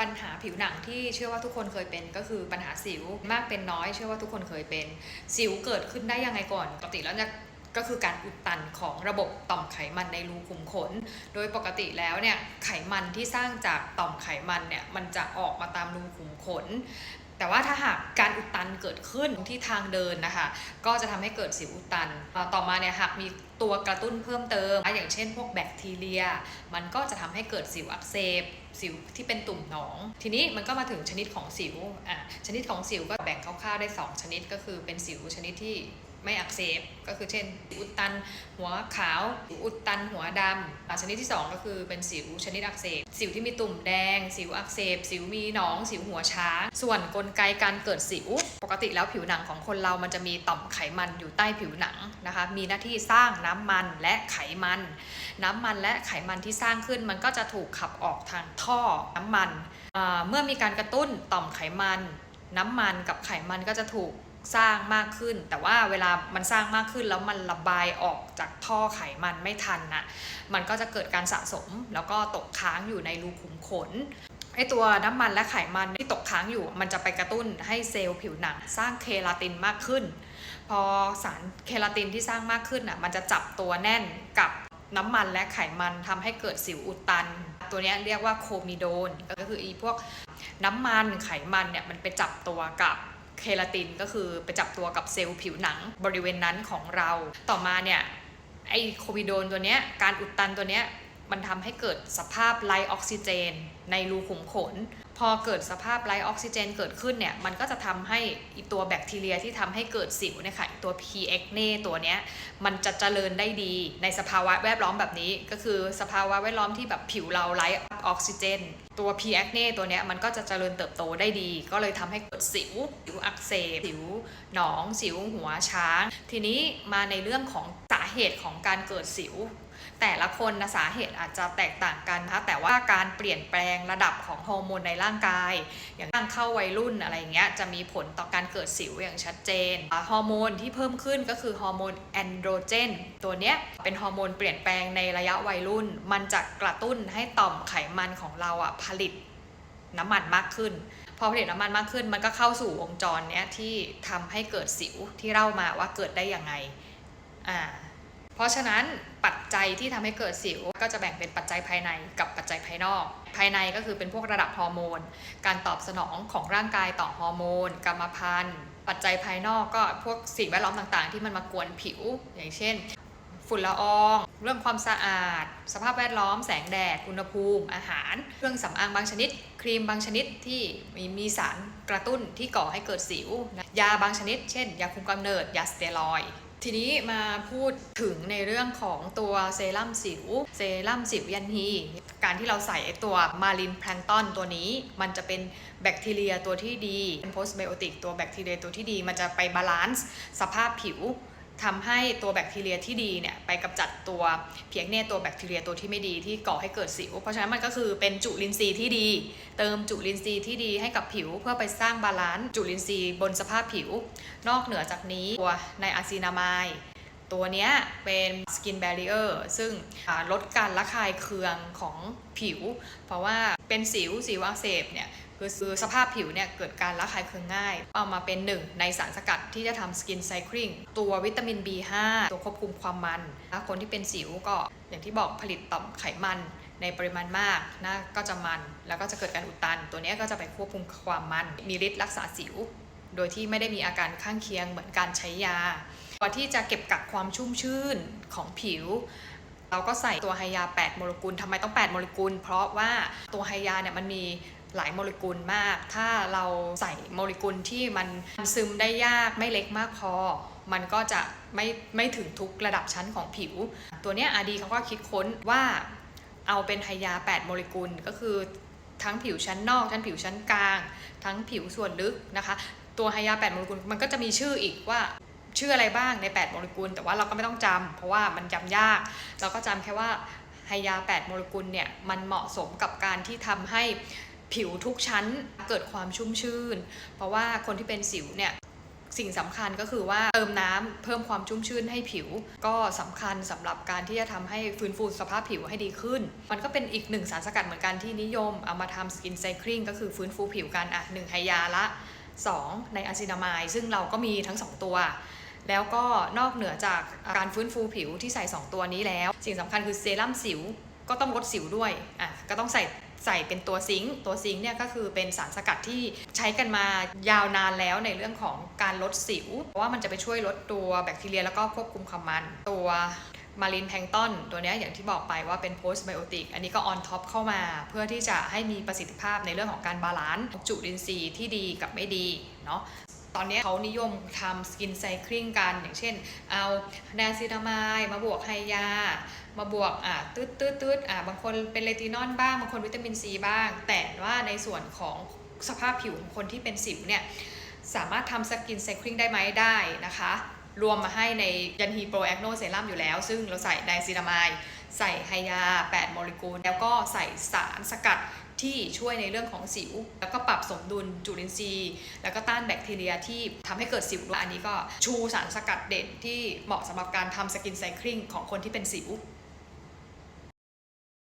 ปัญหาผิวหนังที่เชื่อว่าทุกคนเคยเป็นก็คือปัญหาสิวมากเป็นน้อย เชื่อว่าทุกคนเคยเป็น สิวเกิดขึ้นได้ยังไงก่อนปกติแล้วเนี่ยก็คือการอุดตันของระบบต่อมไขมันในรูขุมขน โดยปกติแล้วเนี่ยไขมันที่สร้างจากต่อมไขมันเนี่ยมันจะออกมาตามรูขุมขน แต่ว่าถ้าหากการอุดตันเกิดขึ้นที่ทางเดินนะคะ ก็จะทำให้เกิดสิวอุดตัน ต่อมาเนี่ยหากมีตัวกระตุ้นเพิ่มเติม อย่างเช่นพวกแบคทีเรีย มันก็จะทำให้เกิดสิวอักเสบสิวที่เป็นตุ่มหนอง ทีนี้มันก็มาถึงชนิดของสิวอะชนิดของสิวก็แบ่งคร่าวๆได้ 2 ชนิดก็คือเป็นสิวชนิดที่ ไม่อักเสบก็คือเช่น อุดตันหัวขาว อุดตันหัวดำอะชนิดที่ 2 ก็คือเป็นสิวชนิดอักเสบ สิวที่มีตุ่มแดง สิวอักเสบ สิวมีหนอง สิวหัวช้าง ส่วนกลไกการเกิดสิว ปกติแล้วผิวหนังของคนเรามันจะมีต่อมไขมันอยู่ใต้ผิวหนังนะคะ มีหน้าที่สร้างน้ำมันและไขมัน น้ำมันและไขมันที่สร้างขึ้นมันก็จะถูกขับออกทางท่อน้ำมัน เมื่อมีการกระตุ้นต่อมไขมัน น้ำมันกับไขมันก็จะถูก สร้างมากขึ้น แต่ว่าเวลามันสร้างมากขึ้นแล้วมันระบายออกจากท่อไขมันไม่ทันนะมันก็จะเกิดการสะสมแล้วก็ตกค้างอยู่ในรูขุมขนไอตัวน้ำมันและไขมันที่ตกค้างอยู่ มันจะไปกระตุ้นให้เซลล์ผิวหนังสร้างเคลาตินมากขึ้น พอสารเคลาตินที่สร้างมากขึ้นอะมันจะจับตัวแน่นกับน้ำมันและไขมันทำให้เกิดสิวอุดตัน ตัวนี้เรียกว่าโคมิโดน ก็คืออีพวกน้ำมันไขมันเนี่ยมันไปจับตัวกับ เคลาตินก็คือไปจับตัวกับเซลล์ผิวหนังบริเวณนั้นของเรา ต่อมาเนี่ยไอโควิโดนตัวเนี้ยการอุดตันตัวเนี้ย มันทำให้เกิดสภาพไรออกซิเจน ในรูขุมขน พอเกิดสภาพไรออกซิเจน เกิดขึ้นเนี่ย มันก็จะทำให้ตัวแบคทีเรียที่ทำให้เกิดสิวเนี่ยค่ะตัว P. acne ตัวเนี้ย มันจะเจริญได้ดีในสภาวะแวดล้อมแบบนี้ ก็คือสภาวะแวดล้อมที่แบบผิวเราไรออกซิเจน ตัว P. acne ตัวเนี้ยมันก็จะเจริญเติบโตได้ดี ก็เลยทำให้เกิดสิว สิวอักเสบ สิวหนอง สิวหัวช้าง ทีนี้มาในเรื่องของ เหตุของการเกิดสิว แต่ละคนนะสาเหตุอาจจะแตกต่างกันนะคะแต่ว่าการเปลี่ยนแปลงระดับของฮอร์โมนในร่างกาย อย่างร่างเข้าวัยรุ่นอะไรอย่างเงี้ยจะมีผลต่อการเกิดสิวอย่างชัดเจนฮอร์โมนที่เพิ่มขึ้นก็คือฮอร์โมนแอนโดรเจนตัวเนี้ยเป็นฮอร์โมนเปลี่ยนแปลงในระยะวัยรุ่น มันจะกระตุ้นให้ต่อมไขมันของเราอะผลิตน้ำมันมากขึ้น พอผลิตน้ำมันมากขึ้น มันก็เข้าสู่วงจรเนี้ยที่ทำให้เกิดสิวที่เล่ามาว่าเกิดได้ยังไง อ่า เพราะฉะนั้นปัจจัยที่ทำให้เกิดสิวก็จะแบ่งเป็นปัจจัยภายในกับปัจจัยภายนอก ภายในก็คือเป็นพวกระดับฮอร์โมน การตอบสนองของร่างกายต่อฮอร์โมน กรรมพันธุ์ ปัจจัยภายนอกก็พวกสิ่งแวดล้อมต่างๆ ที่มันมากวนผิว อย่างเช่น ฝุ่นละออง เรื่องความสะอาด สภาพแวดล้อม แสงแดด อุณหภูมิ อาหาร เครื่องสำอางบางชนิด ครีมบางชนิดที่มีมีสารกระตุ้นที่ก่อให้เกิดสิว ยาบางชนิด เช่น ยาคุมกำเนิด ยาสเตียรอยทีนี้มาพูดถึงในเรื่องของตัวเซรั่มสิว เซรั่มสิวยันฮี การที่เราใส่ตัวมารินแพลงต้อนตัวนี้ มันจะเป็นแบคทีเรียตัวที่ดี เป็นโพสไบโอติกตัวแบคทีเรียตัวที่ดี มันจะไปบาลานซ์สภาพผิว ทำให้ตัวแบคทีเรียที่ดีเนี่ยไปกำจัดตัวเพียงเน่ตัวแบคทีเรียตัวที่ไม่ดีที่ก่อให้เกิดสิว เพราะฉะนั้นมันก็คือเป็นจุลินทรีย์ที่ดี เติมจุลินทรีย์ที่ดีให้กับผิว เพื่อไปสร้างบาลานซ์จุลินทรีย์บนสภาพผิว นอกเหนือจากนี้ตัวในอาซีนามาย ตัวเนี้ยเป็นสกินแบร r เออร์ซึ่งลดการระคายเคืองของผิว เพราะว่าเป็นสิวสิวอักเสบเนี่ยคือคือสภาพผิวเนี่ยเกิดการระคายเคืองง่าย เอามาเป็นหนึ่งในสารสกัดที่จะทำสกินไซคลิงตัววิตามิน B5 ตัวควบคุมความมันนะคนที่เป็นสิวก็อย่างที่บอกผลิตต่อมไขมันในปริมาณมากนะก็จะมัน แล้วก็จะเกิดการอุดตัน ตัวนี้ก็จะไปควบคุมความมัน มีฤทธิ์รักษาสิว โดยที่ไม่ได้มีอาการข้างเคียงเหมือนการใช้ยา ตัวที่จะเก็บกักความชุ่มชื่นของผิว เราก็ใส่ตัวไฮยา 8 โมเลกุลทำไมต้อง 8 โมเลกุล เพราะว่าตัวไฮยาเนี่ยมันมีหลายโมเลกุลมาก ถ้าเราใส่โมเลกุลที่มันซึมได้ยากไม่เล็กมากพอ มันก็จะไม่ไม่ถึงทุกระดับชั้นของผิว ตัวเนี้ยอาดีเขาก็คิดค้นว่าเอาเป็นไฮยา 8 โมเลกุลก็คือทั้งผิวชั้นนอก ชั้นผิวชั้นกลาง ทั้งผิวส่วนลึกนะคะ ตัวไฮยา 8 โมเลกุลมันก็จะมีชื่ออีกว่า ชื่ออะไรบ้างใน 8 โมเลกุล แต่ว่าเราก็ไม่ต้องจำเพราะว่ามันจำยาก เราก็จำแค่ว่าไฮยา 8 โมเลกุลเนี่ยมันเหมาะสมกับการที่ทำให้ผิวทุกชั้นเกิดความชุ่มชื่น เพราะว่าคนที่เป็นสิวเนี่ยสิ่งสำคัญก็คือว่าเติมน้ำเพิ่มความชุ่มชื่นให้ผิว ก็สำคัญสำหรับการที่จะทำให้ฟื้นฟูสภาพผิวให้ดีขึ้น มันก็เป็นอีกหนึ่งสารสกัดเหมือนกันที่นิยมเอามาทำสกินไซคลิงก็คือฟื้นฟูผิวกันอะหนึ่งไฮยาละ 2 ในอะซินามายซึ่งเราก็มีทั้ง 2 ตัว แล้วก็นอกเหนือจากการฟื้นฟูผิวที่ใส่ 2 ตัวนี้แล้ว สิ่งสำคัญคือเซรั่มสิวก็ต้องลดสิวด้วยอะก็ต้องใส่ใส่เป็นตัวซิงค์ตัวซิงค์เนี่ยก็คือเป็นสารสกัดที่ใช้กันมายาวนานแล้วในเรื่องของการลดสิว เพราะว่ามันจะไปช่วยลดตัวแบคทีเรียแล้วก็ควบคุมความมัน ตัวมารินแพงต้นตัวนี้อย่างที่บอกไปว่าเป็นโพสไบโอติกอันนี้ก็ออนท็อปเข้ามา เพื่อที่จะให้มีประสิทธิภาพในเรื่องของการบาลานซ์จุลินทรีย์ที่ดีกับไม่ดีเนาะ ตอนนี้เขานิยมทำสกินไซคลิงกัน อย่างเช่น เอาแนนซินามายมาบวกไฮยา มาบวกอ่าตืดตืดตืดอ่าบางคนเป็นเลตินอลบ้าง บางคนวิตามินซีบ้าง แต่ว่าในส่วนของสภาพผิวของคนที่เป็นสิวเนี่ย สามารถทำสกินไซคลิงได้ไหมได้นะคะ รวมมาให้ในยันฮีโปรแอคโนเซรั่มอยู่แล้ว ซึ่งเราใส่ไดซินามายใส่ไฮยา 8 โมเลกุล แล้วก็ใส่สารสกัด ที่ช่วยในเรื่องของสิว แล้วก็ปรับสมดุลจุลินทรีย์ แล้วก็ต้านแบคทีเรียที่ทำให้เกิดสิวอันนี้ก็ชูสารสกัดเด่นที่เหมาะสำหรับการทำสกินไซคลิงของคนที่เป็นสิว